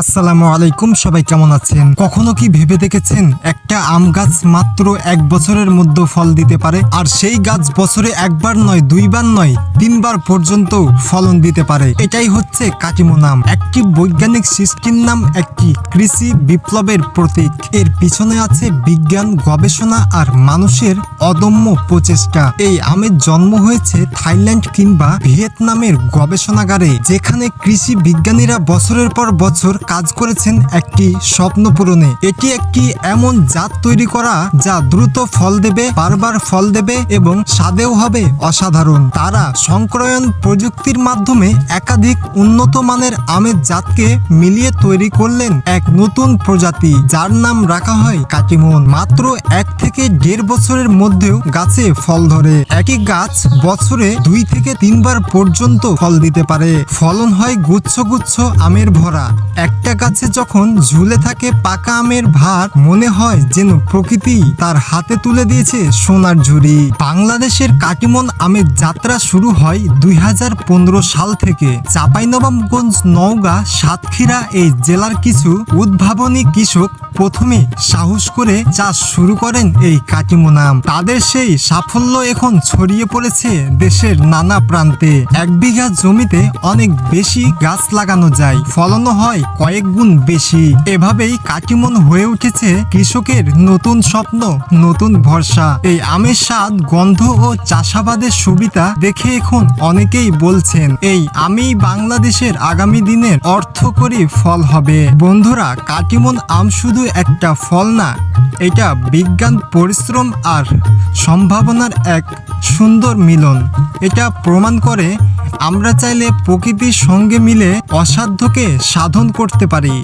আসসালামু আলাইকুম, সবাই কেমন আছেন? কখনো কি ভেবে দেখেছেন একটা আম গাছ মাত্র এক বছরের মধ্যে ফল দিতে পারে? আর সেই গাছ বছরে একবার নয়, দুইবার নয়, তিনবার পর্যন্ত ফলন দিতে পারে। এটাই হচ্ছে কাটিমো নাম। একটি বৈজ্ঞানিক সৃষ্টির নাম একটি কৃষি বিপ্লবের প্রতীক। এর পিছনে আছে বিজ্ঞান, গবেষণা আর মানুষের অদম্য প্রচেষ্টা। এই আমের জন্ম হয়েছে থাইল্যান্ড কিংবা ভিয়েতনামের গবেষণাগারে, যেখানে কৃষি বিজ্ঞানীরা বছরের পর বছর কাজ করেছেন একটি স্বপ্ন পূরণে। এটি একটি এমন জাত তৈরি করা যা দ্রুত ফল দেবে, বারবার ফল দেবে এবং স্বাদেও হবে অসাধারণ। তারা সংক্রয়ণ প্রযুক্তির মাধ্যমে একাধিক উন্নত মানের আমের জাতকে মিলিয়ে তৈরি করলেন এক নতুন প্রজাতি, যার নাম রাখা হয় কাটিমন। মাত্র এক থেকে দেড় বছরের মধ্যেও গাছে ফল ধরে। একই গাছ বছরে দুই থেকে তিনবার পর্যন্ত ফল দিতে পারে। ফলন হয় গুচ্ছ গুচ্ছ আমের ভরা। একটা গাছে যখন ঝুলে থাকে পাকা আমের ভার, মনে হয় যেন প্রকৃতি তার হাতে তুলে দিয়েছে সোনার ঝুড়ি। বাংলাদেশের কাটিমন আমের যাত্রা শুরু হয় দুই হাজার পনেরো সাল থেকে। চাঁপাইনবাবগঞ্জ নওগাঁ, সাতক্ষীরা এই জেলার কিছু উদ্ভাবনী কৃষক প্রথমে সাহস করে চাষ শুরু করেন এই কাটিমো নাম। তাদের সেই সাফল্য এখন ছড়িয়ে পড়েছে দেশের নানা প্রান্তে। এক বিঘা জমিতে অনেক বেশি গাছ লাগানো যায়। ফলনও হয় কয়েক গুণ বেশি। এভাবেই কাটিমন হয়ে উঠেছে কৃষকের নতুন স্বপ্ন, নতুন ভরসা। এই আমের স্বাদ, গন্ধ ও চাষাবাদের সুবিধা দেখে এখন অনেকেই বলছেন, এই আমি বাংলাদেশের আগামী দিনের অর্থকরী ফল হবে। বন্ধুরা কাটিমন আম শুধু একটা ফল না, এটা বিজ্ঞান পরিশ্রম আর সম্ভাবনার এক সুন্দর মিলন। এটা প্রমাণ করে আমরা চাইলে প্রকৃতির সঙ্গে মিলে অসাধ্যকে সাধন করতে পারি।